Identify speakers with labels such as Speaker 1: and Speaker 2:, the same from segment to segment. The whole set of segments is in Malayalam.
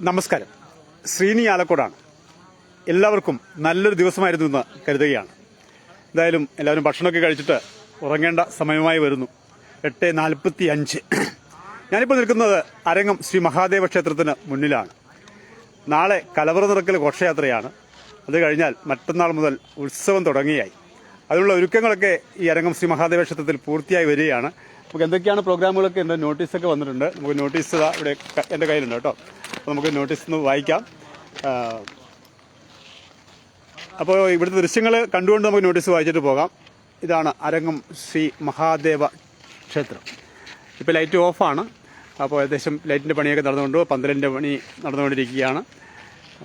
Speaker 1: നമസ്കാരം. ശ്രീനി ആലക്കോടാണ്. എല്ലാവർക്കും നല്ലൊരു ദിവസമായിരുന്നു എന്ന് കരുതുകയാണ്. എന്തായാലും എല്ലാവരും ഭക്ഷണമൊക്കെ കഴിച്ചിട്ട് ഉറങ്ങേണ്ട സമയമായി വരുന്നു. എട്ട് നാൽപ്പത്തി അഞ്ച് ഞാനിപ്പോൾ നിൽക്കുന്നത് അരങ്ങം ശ്രീ മഹാദേവ ക്ഷേത്രത്തിന് മുന്നിലാണ്. നാളെ കലവറ നിറക്കൽ ഘോഷയാത്രയാണ്. അത് കഴിഞ്ഞാൽ മറ്റന്നാൾ മുതൽ ഉത്സവം തുടങ്ങിയായി. അതിനുള്ള ഒരുക്കങ്ങളൊക്കെ ഈ അരങ്ങം ശ്രീ മഹാദേവ ക്ഷേത്രത്തിൽ പൂർത്തിയായി വരികയാണ്. നമുക്ക് എന്തൊക്കെയാണ് പ്രോഗ്രാമുകളൊക്കെ എന്റെ നോട്ടീസൊക്കെ വന്നിട്ടുണ്ട്. നമുക്ക് നോട്ടീസ് ഇവിടെ എന്റെ കയ്യിലുണ്ട് കേട്ടോ. അപ്പോൾ നമുക്ക് നോട്ടീസ് ഒന്ന് വായിക്കാം. അപ്പോൾ ഇവിടുത്തെ ദൃശ്യങ്ങൾ കണ്ടുകൊണ്ട് നമുക്ക് നോട്ടീസ് വായിച്ചിട്ട് പോകാം. ഇതാണ് അരങ്ങം ശ്രീ മഹാദേവ ക്ഷേത്രം ഇപ്പോൾ ലൈറ്റ് ഓഫാണ് അപ്പോൾ ഏകദേശം ലൈറ്റിന്റെ പണിയൊക്കെ നടന്നുകൊണ്ട് പന്തലിന്റെ പണി നടന്നുകൊണ്ടിരിക്കുകയാണ്.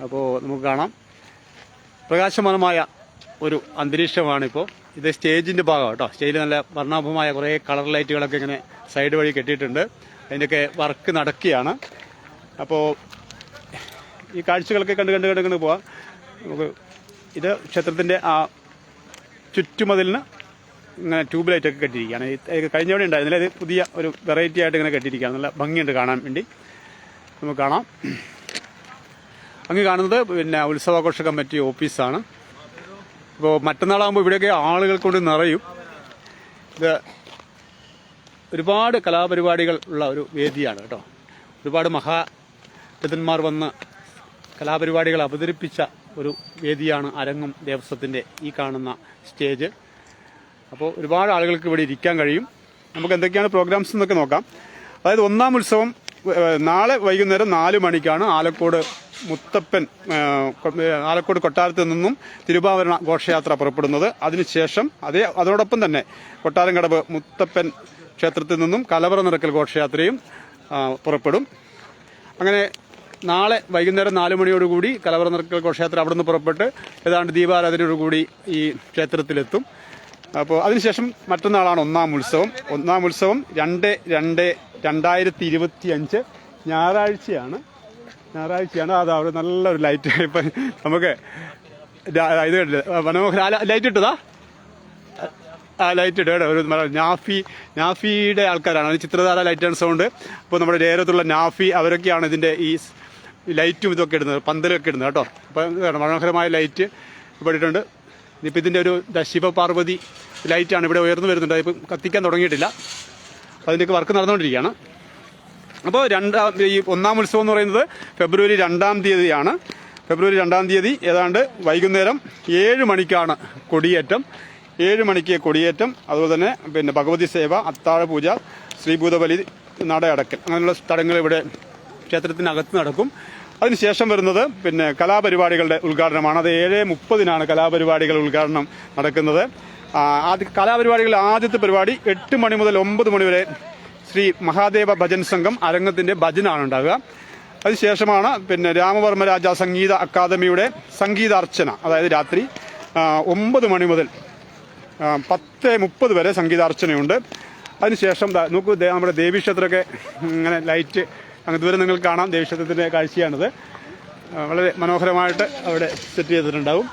Speaker 1: അപ്പോൾ നമുക്ക് കാണാം. പ്രകാശമാനമായ ഒരു അന്തരീക്ഷമാണിപ്പോൾ ഇത് സ്റ്റേജിന്റെ ഭാഗം കേട്ടോ. സ്റ്റേജിൽ നല്ല വർണാഭമായ കുറേ കളർ ലൈറ്റുകളൊക്കെ ഇങ്ങനെ സൈഡ് വഴി കെട്ടിയിട്ടുണ്ട്. അതിന്റെയൊക്കെ വർക്ക് നടക്കുകയാണ്. അപ്പോൾ ഈ കാഴ്ചകളൊക്കെ കണ്ട് കണ്ട് കണ്ട് കണ്ട് പോവാം. നമുക്ക് ഇത് ക്ഷേത്രത്തിന്റെ ആ ചുറ്റുമതിലിന് ഇങ്ങനെ ട്യൂബ് ലൈറ്റൊക്കെ കെട്ടിയിരിക്കുകയാണ് കഴിഞ്ഞ തവണ ഉണ്ടായിരുന്നില്ല. ഇത് പുതിയ ഒരു വെറൈറ്റി ആയിട്ട് ഇങ്ങനെ കെട്ടിയിരിക്കുകയാണ്. നല്ല ഭംഗിയുണ്ട് കാണാൻ വേണ്ടി. നമുക്ക് കാണാം. അങ്ങ് കാണുന്നത് പിന്നെ ഉത്സവാഘോഷ കമ്മിറ്റി ഓഫീസാണ്. ഇപ്പോൾ മറ്റന്നാളാകുമ്പോൾ ഇവിടെയൊക്കെ ആളുകൾ കൊണ്ട് നിറയും. ഇത് ഒരുപാട് കലാപരിപാടികൾ ഉള്ള ഒരു വേദിയാണ് കേട്ടോ. ഒരുപാട് മഹാരഥന്മാർ വന്ന് കലാപരിപാടികൾ അവതരിപ്പിച്ച ഒരു വേദിയാണ് അരങ്ങും ദേവസ്വത്തിന്റെ ഈ കാണുന്ന സ്റ്റേജ്. അപ്പോൾ ഒരുപാട് ആളുകൾക്ക് ഇവിടെ ഇരിക്കാൻ കഴിയും. നമുക്ക് എന്തൊക്കെയാണ് പ്രോഗ്രാംസ് എന്നൊക്കെ നോക്കാം. അതായത് ഒന്നാം ഉത്സവം നാളെ വൈകുന്നേരം നാല് മണിക്കാണ് ആലക്കോട് മുത്തപ്പൻ ആലക്കോട് കൊട്ടാരത്തിൽ നിന്നും തിരുവാഭരണ ഘോഷയാത്ര പുറപ്പെടുന്നത്. അതിനുശേഷം അതേ അതോടൊപ്പം തന്നെ കൊട്ടാരംകടവ് മുത്തപ്പൻ ക്ഷേത്രത്തിൽ നിന്നും കലവറ നിറക്കൽ ഘോഷയാത്രയും പുറപ്പെടും. അങ്ങനെ നാളെ വൈകുന്നേരം നാല് മണിയോടുകൂടി കലവറ നിറക്കൽ ഘോഷയാത്ര അവിടെ നിന്ന് പുറപ്പെട്ട് ഏതാണ്ട് ദീപാരാധനയോടുകൂടി ഈ ക്ഷേത്രത്തിലെത്തും. അപ്പോൾ അതിനുശേഷം മറ്റന്നാളാണ് ഒന്നാം ഉത്സവം. ഒന്നാം ഉത്സവം രണ്ട് രണ്ട് രണ്ടായിരത്തി ഇരുപത്തി അഞ്ച് ഞായറാഴ്ചയാണ്. ഞായറാഴ്ചയാണ്. അത് അവിടെ നല്ലൊരു ലൈറ്റ് ഇപ്പം നമുക്ക് ഇത് കണ്ടില്ലേ? മനോഹര ലൈറ്റ് ഇട്ടതാ? ആ ലൈറ്റ് ഇട്ട് ഒരു നാഫി നാഫിയുടെ ആൾക്കാരാണ്. ചിത്രധാര ലൈറ്റ് ആൻഡ് സൗണ്ട് അപ്പോൾ നമ്മുടെ നേരത്തുള്ള നാഫി അവരൊക്കെയാണ് ഇതിന്റെ ഈ ലൈറ്റും ഇതൊക്കെ ഇടുന്നത് പന്തലൊക്കെ ഇടുന്നത് കേട്ടോ. അപ്പം മനോഹരമായ ലൈറ്റ് ഇവിടെ ഇട്ടിട്ടുണ്ട് ഇപ്പം ഇതിന്റെ ഒരു ശിവപാർവതി ലൈറ്റാണ് ഇവിടെ ഉയർന്നു വരുന്നുണ്ട്. അതിപ്പം കത്തിക്കാൻ തുടങ്ങിയിട്ടില്ല. അതിന്റെയൊക്കെ വർക്ക് നടന്നുകൊണ്ടിരിക്കുകയാണ്. അപ്പോൾ രണ്ടാം ഈ ഒന്നാം ഉത്സവം എന്ന് പറയുന്നത് ഫെബ്രുവരി രണ്ടാം തീയതിയാണ്. ഫെബ്രുവരി രണ്ടാം തീയതി ഏതാണ്ട് വൈകുന്നേരം ഏഴ് മണിക്കാണ് കൊടിയേറ്റം. ഏഴ് മണിക്ക് കൊടിയേറ്റം. അതുപോലെ തന്നെ പിന്നെ ഭഗവതി സേവ അത്താഴ പൂജ ശ്രീഭൂതബലി നടയടക്കൽ അങ്ങനെയുള്ള സ്ഥലങ്ങൾ ഇവിടെ ക്ഷേത്രത്തിനകത്ത് നടക്കും. അതിനുശേഷം വരുന്നത് പിന്നെ കലാപരിപാടികളുടെ ഉദ്ഘാടനമാണ്. അത് ഏഴ് മുപ്പതിനാണ് കലാപരിപാടികൾ ഉദ്ഘാടനം നടക്കുന്നത്. ആദ്യ കലാപരിപാടികളിൽ ആദ്യത്തെ പരിപാടി എട്ട് മണി മുതൽ ഒമ്പത് മണി വരെ ശ്രീ മഹാദേവ ഭജൻ സംഘം അരങ്ങത്തിന്റെ ഭജനാണ് ഉണ്ടാകുക അതിനുശേഷമാണ് പിന്നെ രാമവർമ്മ രാജ സംഗീത അക്കാദമിയുടെ സംഗീതാർച്ചന അതായത് രാത്രി ഒമ്പത് മണി മുതൽ പത്ത് മുപ്പത് വരെ സംഗീതാർച്ചനയുണ്ട്. അതിനുശേഷം നോക്കൂ നമ്മുടെ ദേവീക്ഷേത്രമൊക്കെ ഇങ്ങനെ ലൈറ്റ് അങ്ങ് ദൂരെ നിങ്ങൾ കാണാം ദേവീക്ഷേത്രത്തിന്റെ കാഴ്ചയാണിത്. വളരെ മനോഹരമായിട്ട് അവിടെ സെറ്റ് ചെയ്തിട്ടുണ്ടാവും.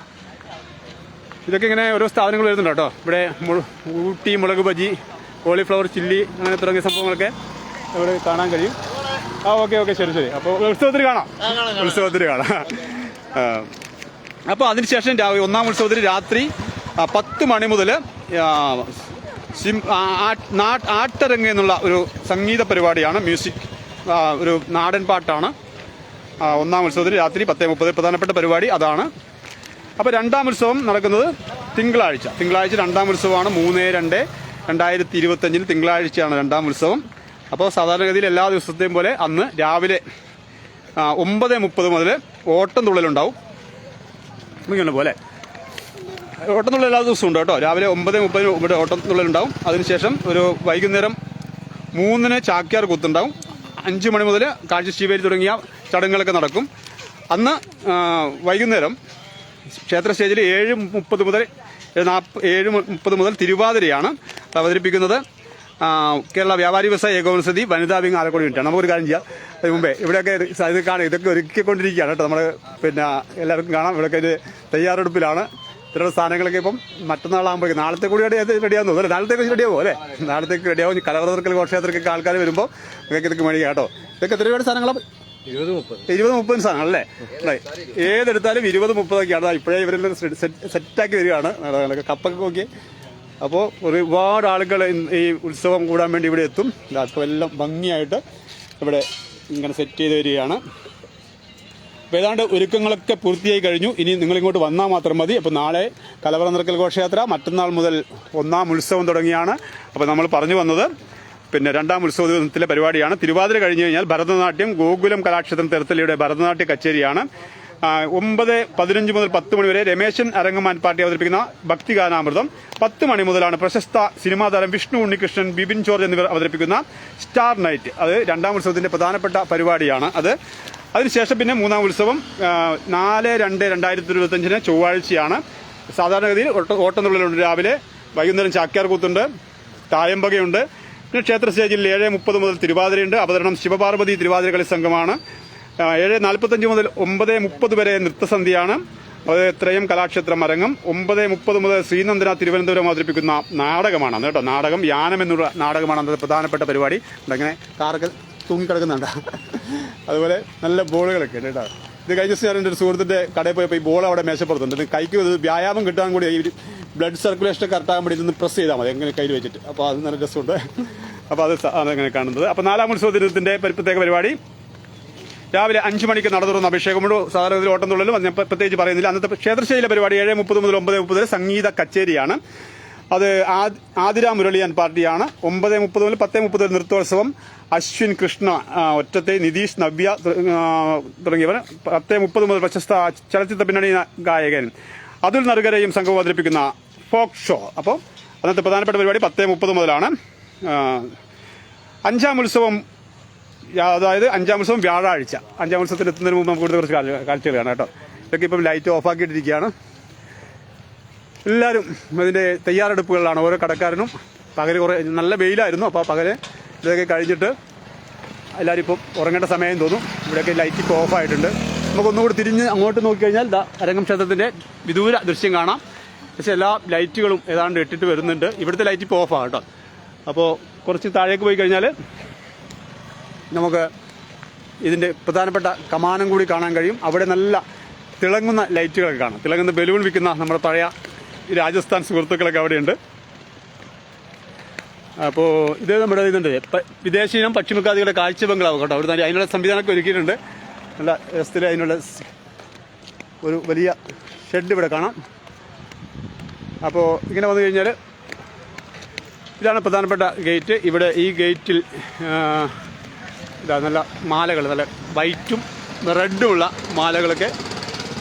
Speaker 1: ഇതൊക്കെ ഇങ്ങനെ ഓരോ സ്ഥാപനങ്ങൾ വരുന്നുണ്ട് കേട്ടോ. ഇവിടെ ഊട്ടി മുളക് ബജി കോളിഫ്ലവർ ചില്ലി അങ്ങനെ തുടങ്ങിയ സംഭവങ്ങളൊക്കെ ഇവിടെ കാണാൻ കഴിയും. ആ ഓക്കെ ഓക്കെ ശരി ശരി. അപ്പോൾ ഉത്സവത്തിന് കാണാം. ഉത്സവത്തിന് കാണാം അപ്പോൾ അതിനുശേഷം രാവിലെ ഒന്നാം ഉത്സവത്തിന് രാത്രി പത്ത് മണി മുതൽ ആട്ടരങ്ങ് എന്നുള്ള ഒരു സംഗീത പരിപാടിയാണ് മ്യൂസിക് ഒരു നാടൻ പാട്ടാണ്. ഒന്നാം ഉത്സവത്തിന് രാത്രി പത്ത് മുപ്പത് പ്രധാനപ്പെട്ട പരിപാടി അതാണ്. അപ്പോൾ രണ്ടാം ഉത്സവം നടക്കുന്നത് തിങ്കളാഴ്ച. തിങ്കളാഴ്ച രണ്ടാം ഉത്സവമാണ്. മൂന്ന് രണ്ട് രണ്ടായിരത്തി ഇരുപത്തഞ്ചിന് തിങ്കളാഴ്ചയാണ് രണ്ടാം ഉത്സവം. അപ്പോൾ സാധാരണഗതിയിൽ എല്ലാ ദിവസത്തെയും പോലെ അന്ന് രാവിലെ ഒമ്പത് മുപ്പത് മുതൽ ഓട്ടം തുള്ളലുണ്ടാവും ഇങ്ങനെ പോലെ. ഓട്ടം തുള്ളൽ എല്ലാ ദിവസവും ഉണ്ട് കേട്ടോ. രാവിലെ ഒമ്പത് മുപ്പതിന് ഇവിടെ ഓട്ടം തുള്ളലുണ്ടാവും അതിനുശേഷം ഒരു വൈകുന്നേരം മൂന്നിന് ചാക്യാർ കുത്തുണ്ടാവും. അഞ്ച് മണി മുതൽ കാഴ്ച ശിവേരി തുടങ്ങിയ ചടങ്ങുകളൊക്കെ നടക്കും. അന്ന് വൈകുന്നേരം ക്ഷേത്ര സ്റ്റേജിൽ ഏഴ് മുപ്പത് മുതൽ നാൽപ്പ ഏഴ് മുപ്പത് മുതൽ തിരുവാതിരയാണ്. അവതരിപ്പിക്കുന്നത് കേരള വ്യാപാരി വ്യവസായ ഏകോപനസതി വനിതാ വിങ് ആലക്കോട് യൂണിറ്റാണ്. നമുക്കൊരു കാര്യം ചെയ്യാം. അതിന് മുമ്പേ ഇവിടെയൊക്കെ ഇത് കാണാം. ഇതൊക്കെ ഒരുക്കിക്കൊണ്ടിരിക്കുകയാണ് കേട്ടോ നമ്മൾ പിന്നെ എല്ലാവർക്കും കാണാം. ഇവിടെയൊക്കെ ഒരു തയ്യാറെടുപ്പിലാണ്. ഇത്തരം സാധനങ്ങളൊക്കെ ഇപ്പം മറ്റന്നാളാകുമ്പോഴേക്കും നാളത്തെ കൂടി റെഡി റെഡിയാകുന്നു അല്ലേ? നാളത്തേക്ക് റെഡിയാവും അല്ലേ? നാളത്തേക്ക് റെഡിയാവും. കലവറക്കൽ ഘോഷയാത്രയ്ക്കൊക്കെ ആൾക്കാർ വരുമ്പോൾ നിങ്ങൾക്ക് ഇതൊക്കെ മേടിക്കാം കേട്ടോ. ഇതൊക്കെ എത്ര രൂപയുടെ സാധനങ്ങളാണ്
Speaker 2: ഇരുപത് മുപ്പത്.
Speaker 1: ഇരുപത് മുപ്പത് സാധനം അല്ലേ? ഏതെടുത്താലും ഇരുപത് മുപ്പതൊക്കെയാണ് ഇപ്പോഴേ ഇവരെല്ലാം സെറ്റ് സെറ്റാക്കി വരികയാണ്. കപ്പൊക്കെ നോക്കി അപ്പോൾ ഒരുപാട് ആളുകൾ ഈ ഉത്സവം കൂടാൻ വേണ്ടി ഇവിടെ എത്തും. അപ്പോൾ എല്ലാം ഭംഗിയായിട്ട് ഇവിടെ ഇങ്ങനെ സെറ്റ് ചെയ്ത് വരികയാണ്. അപ്പോൾ ഏതാണ്ട് ഒരുക്കങ്ങളൊക്കെ പൂർത്തിയായി കഴിഞ്ഞു. ഇനി നിങ്ങളിങ്ങോട്ട് വന്നാൽ മാത്രം മതി. അപ്പോൾ നാളെ കലവറ നിറക്കൽ ഘോഷയാത്ര മറ്റന്നാൾ മുതൽ ഒന്നാം ഉത്സവം തുടങ്ങിയാണ്. അപ്പോൾ നമ്മൾ പറഞ്ഞു വന്നത് പിന്നെ രണ്ടാം ഉത്സവ ദിവസത്തിലെ പരിപാടിയാണ്. തിരുവാതിര കഴിഞ്ഞു കഴിഞ്ഞാൽ ഭരതനാട്യം ഗോകുലം കലാക്ഷേത്രം തെരത്തലിയുടെ ഭരതനാട്യ കച്ചേരിയാണ്. ഒമ്പത് പതിനഞ്ച് മുതൽ പത്ത് മണിവരെ രമേശൻ അരങ്ങമാൻ പാർട്ടി അവതരിപ്പിക്കുന്ന ഭക്തിഗാനാമൃതം. പത്ത് മണി മുതലാണ് പ്രശസ്ത സിനിമാ താരം വിഷ്ണു ഉണ്ണികൃഷ്ണൻ ബിപിൻ ജോർജ് എന്നിവർ അവതരിപ്പിക്കുന്ന സ്റ്റാർ നൈറ്റ്. അത് രണ്ടാം ഉത്സവത്തിന്റെ പ്രധാനപ്പെട്ട പരിപാടിയാണ് അത്. അതിനുശേഷം പിന്നെ മൂന്നാം ഉത്സവം നാല് രണ്ട് രണ്ടായിരത്തി ഇരുപത്തഞ്ചിന് ചൊവ്വാഴ്ചയാണ്. സാധാരണഗതിയിൽ ഓട്ടനുള്ളിലുണ്ട് രാവിലെ വൈകുന്നേരം ചാക്യാർകൂത്തുണ്ട് തായമ്പകയുണ്ട്. പിന്നെ ക്ഷേത്ര സ്റ്റേജിൽ ഏഴ് മുപ്പത് മുതൽ തിരുവാതിരയുണ്ട്. അവതരണം ശിവപാർവതി തിരുവാതിരകളി സംഘമാണ്. ഏഴ് നാൽപ്പത്തഞ്ച് മുതൽ ഒമ്പത് മുപ്പത് വരെ നൃത്തസന്ധ്യയാണ്. അത് ത്രയം കലാക്ഷേത്രം അരങ്ങം. ഒമ്പത് മുപ്പത് മുതൽ ശ്രീനന്ദന തിരുവനന്തപുരം അവതരിപ്പിക്കുന്ന നാടകമാണ്. കേട്ടോ നാടകം യാനം എന്നുള്ള നാടകമാണ് അന്നത്തെ പ്രധാനപ്പെട്ട പരിപാടി. അങ്ങനെ കാറൊക്കെ തൂങ്ങിക്കിടക്കുന്നുണ്ട്. അതുപോലെ നല്ല ബോളുകളൊക്കെ ഉണ്ട് കേട്ടോ. ഇത് കഴിഞ്ഞ ദിവസം ഞാൻ എന്റെ ഒരു സുഹൃത്തിന്റെ കടയിൽ പോയപ്പോൾ ഈ ബോൾ അവിടെ മേശപ്പുറത്തുണ്ട്. കൈക്ക് വ്യായാമം കിട്ടാൻ കൂടി ഈ ബ്ലഡ് സർക്കുലേഷൻ കറക്റ്റാകാൻ വേണ്ടി ഇതൊന്ന് പ്രസ് ചെയ്താൽ മതി. എങ്ങനെ കയ്യിൽ വെച്ചിട്ട്. അപ്പോൾ അത് നല്ല രസമുണ്ട്. അപ്പോൾ അത് അങ്ങനെ കാണുന്നത്. അപ്പോൾ നാലാം ഉത്സവ ദിനത്തിന്റെ പ്രത്യേക പരിപാടി. രാവിലെ അഞ്ച് മണിക്ക് നട തുറന്ന അഭിഷേകമുണ്ട് സാധാരണ ഓട്ടം തുള്ളലും. ഞാൻ പ്ര- പ്രത്യേകിച്ച് പറയുന്നില്ല. അന്നത്തെ ക്ഷേത്രശൈല പരിപാടി ഏഴ് മുപ്പത് മുതൽ ഒമ്പത് മുപ്പത് വരെ സംഗീത കച്ചേരിയാണ്. അത് ആതിരാ മുരളിയൻ പാർട്ടിയാണ്. ഒമ്പത് മുപ്പത് മുതൽ പത്ത് മുപ്പത് വരെ നൃത്തോത്സവം അശ്വിൻ കൃഷ്ണ ഒറ്റത്തെ നിതീഷ് നവ്യ തുടങ്ങിയവർ. പത്ത് മുപ്പത് മുതൽ പ്രശസ്ത ചലച്ചിത്ര പിന്നണി ഗായകൻ. അതുൽ നറുകരയും സംഘവും അവതരിപ്പിക്കുന്ന ഫോക്ക് ഷോ. അപ്പോൾ അന്നത്തെ പ്രധാനപ്പെട്ട പരിപാടി പത്ത് മുപ്പത് മുതലാണ്. അഞ്ചാം ഉത്സവം അതായത് അഞ്ചാം ഉത്സവം വ്യാഴാഴ്ച. അഞ്ചാം ഉത്സവത്തിൽ എത്തുന്നതിന് മുമ്പ് നമുക്ക് ഇവിടുത്തെ കുറച്ച് കാഴ്ച- കാഴ്ചകൾ കാണാം കേട്ടോ. ഇതൊക്കെ ഇപ്പം ലൈറ്റ് ഓഫ് ആക്കിയിട്ടിരിക്കുകയാണ്. എല്ലാവരും അതിന്റെ തയ്യാറെടുപ്പുകളിലാണ്. ഓരോ കടക്കാരനും പകൽ കുറേ നല്ല വെയിലായിരുന്നു. അപ്പോൾ പകൽ ഇതൊക്കെ കഴിഞ്ഞിട്ട് എല്ലാവരും ഇപ്പം ഉറങ്ങേണ്ട സമയം തോന്നും. ഇവിടെയൊക്കെ ലൈറ്റ് ഇപ്പോൾ ഓഫ് ആയിട്ടുണ്ട്. നമുക്ക് ഒന്നുകൂടി തിരിഞ്ഞ് അങ്ങോട്ട് നോക്കിക്കഴിഞ്ഞാൽ ദാ അരങ്ങം ക്ഷേത്രത്തിന്റെ വിദൂര ദൃശ്യം കാണാം. പക്ഷേ എല്ലാ ലൈറ്റുകളും ഏതാണ്ട് ഇട്ടിട്ട് വരുന്നുണ്ട്. ഇവിടുത്തെ ലൈറ്റ് ഇപ്പോൾ ഓഫാണ് കേട്ടോ. അപ്പോൾ കുറച്ച് താഴേക്ക് പോയി കഴിഞ്ഞാൽ നമുക്ക് ഇതിന്റെ പ്രധാനപ്പെട്ട കമാനം കൂടി കാണാൻ കഴിയും. അവിടെ നല്ല തിളങ്ങുന്ന ലൈറ്റുകളൊക്കെ കാണാം. തിളങ്ങുന്ന ബലൂൺ വിൽക്കുന്ന നമ്മുടെ പഴയ രാജസ്ഥാൻ സുഹൃത്തുക്കളൊക്കെ അവിടെയുണ്ട്. അപ്പോൾ ഇത് നമ്മുടെ ഇതുണ്ട്. വിദേശീയം പക്ഷിമുക്കാദികളുടെ കാഴ്ച ബംഗ്ലാവ് കേട്ടോ. അവിടെ അതിനുള്ള സംവിധാനമൊക്കെ ഒരുക്കിയിട്ടുണ്ട്. നല്ല രസത്തിൽ അതിനുള്ള ഒരു വലിയ ഷെഡ് ഇവിടെ കാണാം. അപ്പോൾ ഇങ്ങനെ വന്നു കഴിഞ്ഞാൽ ഇതാണ് പ്രധാനപ്പെട്ട ഗേറ്റ്. ഇവിടെ ഈ ഗേറ്റിൽ ഇതാ നല്ല മാലകൾ നല്ല വൈറ്റും റെഡുമുള്ള മാലകളൊക്കെ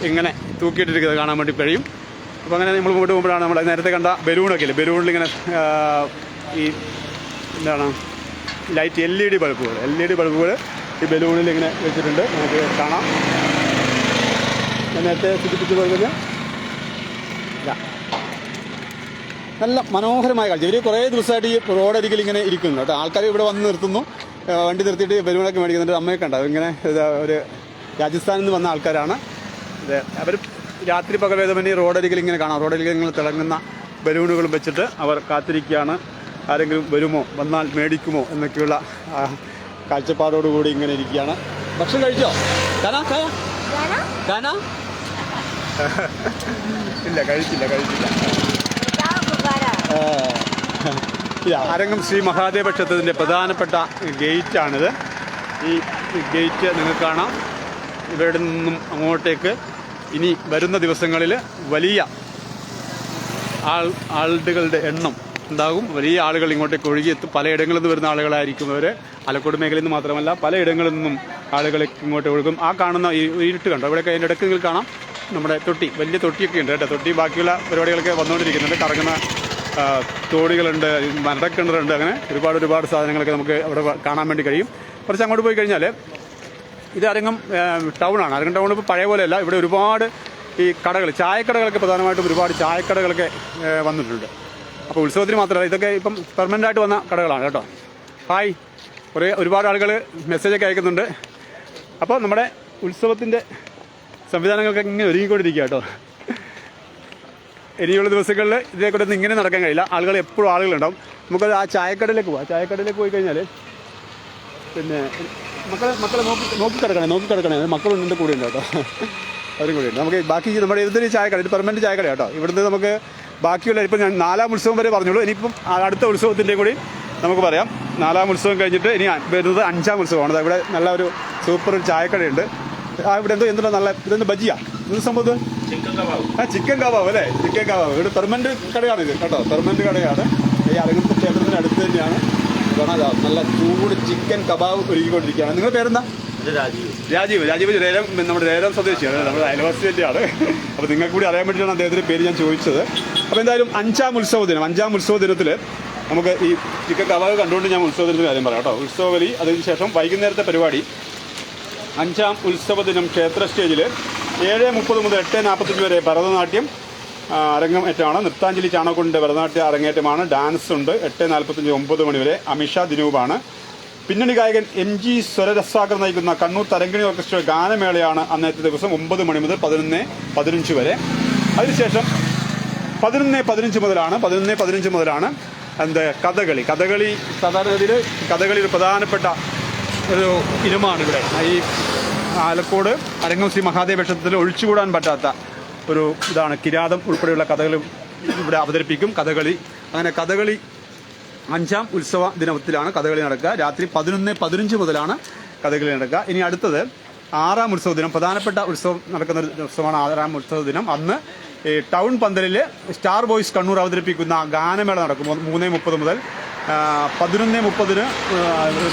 Speaker 1: ഇങ്ങനെ തൂക്കിയിട്ടിരിക്കുന്നത് കാണാൻ വേണ്ടി കഴിയും. അപ്പോൾ അങ്ങനെ നമ്മൾ മുമ്പോട്ട് പോകുമ്പോഴാണ് നമ്മൾ നേരത്തെ കണ്ട ബലൂണൊക്കെ ഇല്ലേ ബലൂണിൽ ഇങ്ങനെ ഈ എന്താണ്? ലൈറ്റ് എൽ ഇ ഡി ബൾബുകൾ എൽ ഇ ഡി ബൾബുകൾ ഈ ബലൂണിൽ ഇങ്ങനെ വെച്ചിട്ടുണ്ട്. നമുക്ക് കാണാം. നേരത്തെ സൂചിപ്പിച്ച ഇതാ. നല്ല മനോഹരമായ കാഴ്ച. ഇവർ കുറേ ദിവസമായിട്ട് ഈ റോഡരികിൽ ഇങ്ങനെ ഇരിക്കുന്നു. കേട്ടോ ആൾക്കാർ ഇവിടെ വന്ന് നിർത്തുന്നു. വണ്ടി നിർത്തിയിട്ട് ബലൂണൊക്കെ മേടിക്കുന്നുണ്ട്. അമ്മയൊക്കെ ഉണ്ടാവും ഇങ്ങനെ ഒരു രാജസ്ഥാനിൽ നിന്ന് വന്ന ആൾക്കാരാണ്. ഇത് അവർ രാത്രി പകൽവേദമന്യേ റോഡരികിൽ ഇങ്ങനെ കാണാം. റോഡരികിൽ ഇങ്ങനെ തിളങ്ങുന്ന ബലൂണുകളും വെച്ചിട്ട് അവർ കാത്തിരിക്കുകയാണ്. ആരെങ്കിലും വരുമോ? വന്നാൽ മേടിക്കുമോ? എന്നൊക്കെയുള്ള കാഴ്ചപ്പാടോടുകൂടി ഇങ്ങനെ ഇരിക്കുകയാണ്. ഭക്ഷണം കഴിച്ചോ? കാനാ കായ കാനാ? ഇല്ല കഴിച്ചില്ല കഴിച്ചില്ല. അരങ്ങം ശ്രീ മഹാദേവ ക്ഷേത്രത്തിന്റെ പ്രധാനപ്പെട്ട ഗേറ്റാണിത്. ഈ ഗേറ്റ് നിങ്ങൾക്ക് കാണാം. ഇവിടെ നിന്നും അങ്ങോട്ടേക്ക് ഇനി വരുന്ന ദിവസങ്ങളിൽ വലിയ ആൾ ആളുകളുടെ എണ്ണം ഉണ്ടാകും. വലിയ ആളുകൾ ഇങ്ങോട്ടേക്ക് ഒഴുകിയെത്തും പലയിടങ്ങളിൽ നിന്ന് വരുന്ന ആളുകളായിരിക്കും അവർ ആലക്കോട് മേഖലയിൽ നിന്ന് മാത്രമല്ല പലയിടങ്ങളിൽ നിന്നും ആളുകൾ ഇങ്ങോട്ട് ഒഴുകും. ആ കാണുന്ന ഈ ഇരുട്ട് കണ്ടോ? ഇവിടെയൊക്കെ അതിന്റെ ഇടയ്ക്ക് നിങ്ങൾ കാണാം. നമ്മുടെ തൊട്ടി വലിയ തൊട്ടിയൊക്കെ ഉണ്ട് കേട്ടോ. തൊട്ടി ബാക്കിയുള്ള പരിപാടികളൊക്കെ വന്നുകൊണ്ടിരിക്കുന്നുണ്ട്. കറങ്ങുന്ന ആ, മരടക്കിണറുണ്ട് അങ്ങനെ ഒരുപാട് ഒരുപാട് സാധനങ്ങളൊക്കെ നമുക്ക് അവിടെ കാണാൻ വേണ്ടി കഴിയും. കുറച്ച് അങ്ങോട്ട് പോയി കഴിഞ്ഞാൽ ഇത് അരങ്ങം ടൗണാണ്. അരങ്ങം ടൗൺ ഇപ്പോൾ പഴയ പോലെയല്ല ഇവിടെ ഒരുപാട് ഈ കടകൾ ചായക്കടകളൊക്കെ പ്രധാനമായിട്ടും ഒരുപാട് ചായക്കടകളൊക്കെ വന്നിട്ടുണ്ട്. അപ്പോൾ ഉത്സവത്തിന് മാത്രമല്ല ഇതൊക്കെ ഇപ്പം പെർമനന്റ് ആയിട്ട് വന്ന കടകളാണ് കേട്ടോ. ഹായ് കുറേ ഒരുപാട് ആളുകൾ മെസ്സേജൊക്കെ അയക്കുന്നുണ്ട്. അപ്പോൾ നമ്മുടെ ഉത്സവത്തിന്റെ സംവിധാനങ്ങളൊക്കെ ഇങ്ങനെ ഒരുങ്ങിക്കൊണ്ടിരിക്കുക കേട്ടോ. ഇനിയുള്ള ദിവസങ്ങളിൽ ഇതേ കൂടെ ഇങ്ങനെ നടക്കാൻ കഴിയില്ല. ആളുകൾ എപ്പോഴും ആളുകളുണ്ടാവും. നമുക്കത് ആ ചായക്കടയിലേക്ക് പോവാം. ചായക്കടയിലേക്ക് പോയി കഴിഞ്ഞാൽ പിന്നെ മക്കളെ മക്കളെ നോക്കി നോക്കി കിടക്കണേ നോക്കി കിടക്കണേ. മക്കളുണ്ട് എന്റെ കൂടെ ഉണ്ട് കേട്ടോ. അവരും കൂടെ ഉണ്ട് നമുക്ക് ബാക്കി നമ്മുടെ ഇതൊരു ചായക്കട ഇത് പെർമനന്റ് ചായക്കട കേട്ടോ. ഇവിടുന്ന് നമുക്ക് ബാക്കിയുള്ള ഇപ്പം ഞാൻ നാലാം ഉത്സവം വരെ പറഞ്ഞോളൂ ഇനിയിപ്പം അടുത്ത ഉത്സവത്തിന്റെ കൂടി നമുക്ക് പറയാം. നാലാം ഉത്സവം കഴിഞ്ഞിട്ട് ഇനി വരുന്നത് അഞ്ചാം ഉത്സവമാണ്. ഇവിടെ നല്ല ഒരു സൂപ്പർ ചായക്കടയുണ്ട്. ആ ഇവിടെ എന്തോ എന്തോ നല്ല ഇതെന്ത് ബജിയാ? ഇത്? സംഭവം? ആ ചിക്കൻ കബാബ് അല്ലേ? Chicken kebab. ഇവിടെ പെർമനന്റ് കടയാണ് ഇത് കേട്ടോ. പെർമനന്റ് കടയാണ്. ഈ അരങ്ങത്ത് ക്ഷേത്രത്തിന് അടുത്ത് തന്നെയാണ്. കാരണം നല്ല ചൂട് ചിക്കൻ കബാബ് ഒരുക്കിക്കൊണ്ടിരിക്കുകയാണ്. നിങ്ങളുടെ പേരെന്താ? രാജീവ്. രാജീവ്. രേരം നമ്മുടെ രേരം സ്വദേശിയാണ്. നമ്മുടെ അയൽവാസി തന്നെയാണ്. അപ്പോൾ നിങ്ങൾക്ക് കൂടി അറിയാൻ വേണ്ടിയിട്ടാണ് അദ്ദേഹത്തിന്റെ പേര് ഞാൻ ചോദിച്ചത്. അപ്പോൾ എന്തായാലും അഞ്ചാം ഉത്സവ ദിനം അഞ്ചാം ഉത്സവ ദിനത്തിൽ നമുക്ക് ഈ ചിക്കൻ കബാബ് കണ്ടുകൊണ്ട് ഞാൻ ഉത്സവ ദിനത്തിൽ കാര്യം പറയാം കേട്ടോ. ഉത്സവബലി അതിനുശേഷം വൈകുന്നേരത്തെ പരിപാടി അഞ്ചാം ഉത്സവ ദിനം ക്ഷേത്ര സ്റ്റേജിൽ ഏഴ് മുപ്പത് മുതൽ എട്ട് നാൽപ്പത്തഞ്ച് വരെ ഭരതനാട്യം അരങ്ങേറ്റമാണ്. നൃത്താഞ്ജലി ചാണകുണ്ടിന്റെ ഭരതനാട്യ അരങ്ങേറ്റമാണ്. ഡാൻസ് ഉണ്ട്. എട്ട് നാൽപ്പത്തഞ്ച് ഒമ്പത് മണി വരെ അമിഷ ദിനൂപാണ് പിന്നണി ഗായകൻ എം ജി സ്വരരസാഗർ നയിക്കുന്ന കണ്ണൂർ തരങ്കിണി ഓർക്കസ്ട്ര ഗാനമേളയാണ് അന്നത്തെ ദിവസം ഒമ്പത് മണി മുതൽ പതിനൊന്ന് പതിനഞ്ച് വരെ. അതിനുശേഷം പതിനൊന്ന് പതിനഞ്ച് മുതലാണ്. പതിനൊന്ന് പതിനഞ്ച് മുതലാണ് എന്താ കഥകളി. കഥകളി സാധാരണഗതിയിൽ കഥകളി ഒരു പ്രധാനപ്പെട്ട ഒരു ഇനമാണ് ഇവിടെ. ഈ ആലക്കോട് അരങ്ങം ശ്രീ മഹാദേവ ക്ഷേത്രത്തിൽ ഒഴിച്ചുകൂടാൻ പറ്റാത്ത ഒരു ഇതാണ്. കിരാതം ഉൾപ്പെടെയുള്ള കഥകളും ഇവിടെ അവതരിപ്പിക്കും. കഥകളി. അങ്ങനെ കഥകളി അഞ്ചാം ഉത്സവ ദിനത്തിലാണ് കഥകളി നടക്കുക. രാത്രി പതിനൊന്ന് പതിനഞ്ച് മുതലാണ് കഥകളി നടക്കുക. ഇനി അടുത്തത് ആറാം ഉത്സവ ദിനം. പ്രധാനപ്പെട്ട ഉത്സവം നടക്കുന്ന ഒരു ഉത്സവമാണ് ആറാം ഉത്സവ ദിനം. അന്ന് ടൗൺ പന്തലിൽ സ്റ്റാർ ബോയ്സ് കണ്ണൂർ അവതരിപ്പിക്കുന്ന ഗാനമേള നടക്കും. മൂന്ന് മുപ്പത് മുതൽ പതിനൊന്ന് മുപ്പതിന്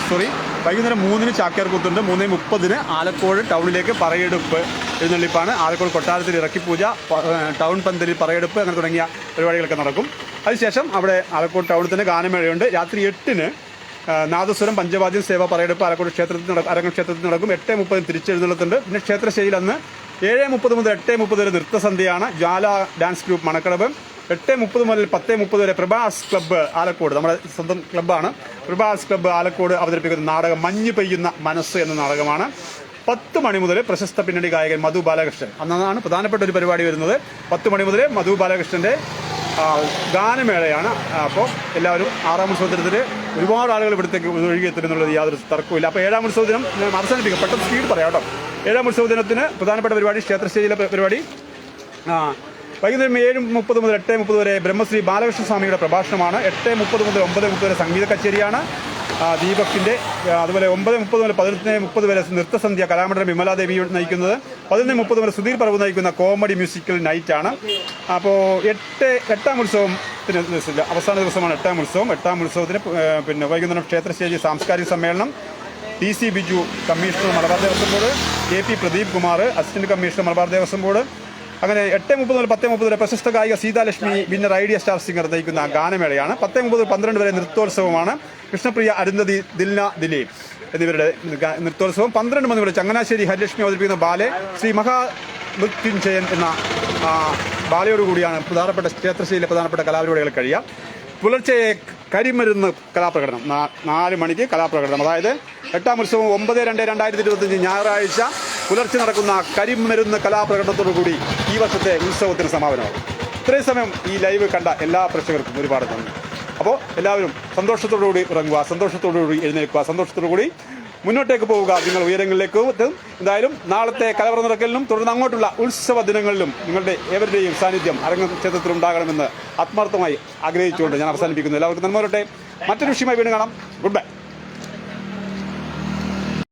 Speaker 1: സോറി വൈകുന്നേരം മൂന്നിന് ചാക്യാർകൂത്തുണ്ട്. മൂന്ന് മുപ്പതിന് ആലക്കോട് ടൗണിലേക്ക് പറയെടുപ്പ് എഴുന്നള്ളിപ്പാണ്. ആലക്കോട് കൊട്ടാരത്തിൽ ഇറക്കിപ്പൂജ പൂജ ടൗൺ പന്തലിൽ പറയെടുപ്പ് അങ്ങനെ തുടങ്ങിയ പരിപാടികളൊക്കെ നടക്കും. അതിനുശേഷം അവിടെ ആലക്കോട് ടൗണിൽ തന്നെ ഗാനമേളയുണ്ട്. രാത്രി എട്ടിന് നാദസ്വരം പഞ്ചവാദ്യം സേവ പറയെടുപ്പ് ആലക്കോട് ക്ഷേത്രത്തിൽ നടക്കും അരങ്ങ ക്ഷേത്രത്തിൽ നടക്കും. എട്ട് മുപ്പതിന് തിരിച്ചെഴുന്നള്ളത്തുണ്ട്. പിന്നെ ക്ഷേത്രശൈലി അന്ന് ഏഴ് മുപ്പത് മുതൽ എട്ട് മുപ്പത് വരെ നൃത്തസന്ധ്യയാണ്. ജ്വാല ഡാൻസ് ഗ്രൂപ്പ് മണക്കടവ് എട്ട് മുപ്പത് മുതൽ പത്ത് മുപ്പത് വരെ പ്രഭാസ് ക്ലബ്ബ് ആലക്കോട്. നമ്മുടെ സ്വന്തം ക്ലബ്ബാണ്. പ്രഭാസ് ക്ലബ്ബ് ആലക്കോട് അവതരിപ്പിക്കുന്ന നാടകം മഞ്ഞ് പെയ്യുന്ന മനസ്സ് എന്ന നാടകമാണ്. പത്ത് മണി മുതൽ പ്രശസ്ത പിന്നണി ഗായകൻ മധു ബാലകൃഷ്ണൻ. അന്നാണ് പ്രധാനപ്പെട്ട ഒരു പരിപാടി വരുന്നത്. പത്ത് മണി മുതൽ മധു ബാലകൃഷ്ണന്റെ ഗാനമേളയാണ്. അപ്പോൾ എല്ലാവരും ആറാം ഉത്സവത്തിനത്തിൽ ഒരുപാട് ആളുകൾ ഇവിടത്തേക്ക് ഒഴുകിയെത്തുന്നുള്ളത് യാതൊരു തർക്കമില്ല അപ്പോൾ ഏഴാം ഉത്സവ ദിനം അവസാനിപ്പിക്കും. പെട്ടെന്ന് സ്പീഡ് പറയാം കേട്ടോ. ഏഴാം ഉത്സവ ദിനത്തിന് പ്രധാനപ്പെട്ട പരിപാടി ക്ഷേത്ര സ്റ്റേജിലെ പരിപാടി. വൈകുന്നേരം ഏഴ് മുപ്പത് മുതൽ എട്ട് മുപ്പത് വരെ ബ്രഹ്മശ്രീ ബാലകൃഷ്ണ സ്വാമിയുടെ പ്രഭാഷണമാണ്. എട്ട് മുപ്പത് മുതൽ ഒമ്പത് മുപ്പത് വരെ സംഗീത കച്ചേരിയാണ്. ദീപക്കിന്റെ അതുപോലെ ഒമ്പത് മുപ്പത് മുതൽ പതിനെട്ട് മുപ്പത് വരെ നൃത്തസന്ധ്യ കലാമണ്ഡലം വിമലാദേവി നയിക്കുന്നത്. പതിനൊന്ന് മുപ്പത് മുതൽ സുധീർ പ്രഭു നയിക്കുന്ന കോമഡി മ്യൂസിക്കൽ നൈറ്റാണ്. അപ്പോൾ എട്ട് എട്ടാം ഉത്സവത്തിന് അവസാന ദിവസമാണ് എട്ടാം ഉത്സവം. എട്ടാം ഉത്സവത്തിന് പിന്നെ വൈകുന്നേരം ക്ഷേത്ര സ്റ്റേജ് സാംസ്കാരിക സമ്മേളനം. T C Biju commissioner Malabar Devaswom board K P Pradeep Kumar assistant commissioner Malabar Devaswom board അങ്ങനെ എട്ട് മുപ്പത് മുതൽ പത്ത് മുപ്പത് വരെ പ്രശസ്ത ഗായിക Seethalakshmi winner Idea star singer നയിക്കുന്ന ഗാനമേളയാണ്. പത്ത് മുപ്പത് പന്ത്രണ്ട് വരെ നൃത്തോത്സവമാണ്. കൃഷ്ണപ്രിയ അരുന്ധതി ദിൽന ദിലീപ് എന്നിവരുടെ നൃത്തോത്സവം. പന്ത്രണ്ട് മണി വരെ ചങ്ങനാശ്ശേരി ഹരിലക്ഷ്മി അവതരിപ്പിക്കുന്ന ബാലെ ശ്രീ മഹാ മൃത്യുഞ്ജയൻ എന്ന ബാലയോടുകൂടിയാണ് പ്രധാനപ്പെട്ട ക്ഷേത്രശൈലിയിലെ പ്രധാനപ്പെട്ട കലാപരിപാടികൾ കഴിയുക. പുലർച്ചെ കരിമരുന്ന് കലാപ്രകടനം. നാല് മണിക്ക് കലാപ്രകടനം. അതായത് എട്ടാം ഉത്സവം ഒമ്പത് രണ്ട് രണ്ടായിരത്തി ഇരുപത്തഞ്ച് ഞായറാഴ്ച പുലർച്ചെ നടക്കുന്ന കരിമരുന്ന് കലാപ്രകടനത്തോടുകൂടി ഈ വർഷത്തെ ഉത്സവത്തിന് സമാപനമാകും. ഇത്രയും സമയം ഈ ലൈവ് കണ്ട എല്ലാ പ്രേക്ഷകർക്കും ഒരുപാട് നന്ദി. അപ്പോൾ എല്ലാവരും സന്തോഷത്തോടുകൂടി ഇറങ്ങുക സന്തോഷത്തോടുകൂടി എഴുന്നേൽക്കുക സന്തോഷത്തോടുകൂടി മുന്നോട്ടേക്ക് പോവുക. നിങ്ങൾ ഉയരങ്ങളിലേക്ക് എന്തായാലും നാളത്തെ കലവറ നിറക്കലിനും തുടർന്ന് അങ്ങോട്ടുള്ള ഉത്സവ ദിനങ്ങളിലും നിങ്ങളുടെ ഏവരുടെയും സാന്നിധ്യം അരങ്ങ ക്ഷേത്രത്തിൽ ഉണ്ടാകണമെന്ന് ആത്മാർത്ഥമായി ആഗ്രഹിച്ചുകൊണ്ട് ഞാൻ അവസാനിപ്പിക്കുന്നു. എല്ലാവർക്കും നന്മ വരട്ടെ. മറ്റൊരു വിഷയമായി വീണ്ടും കാണാം. Good bye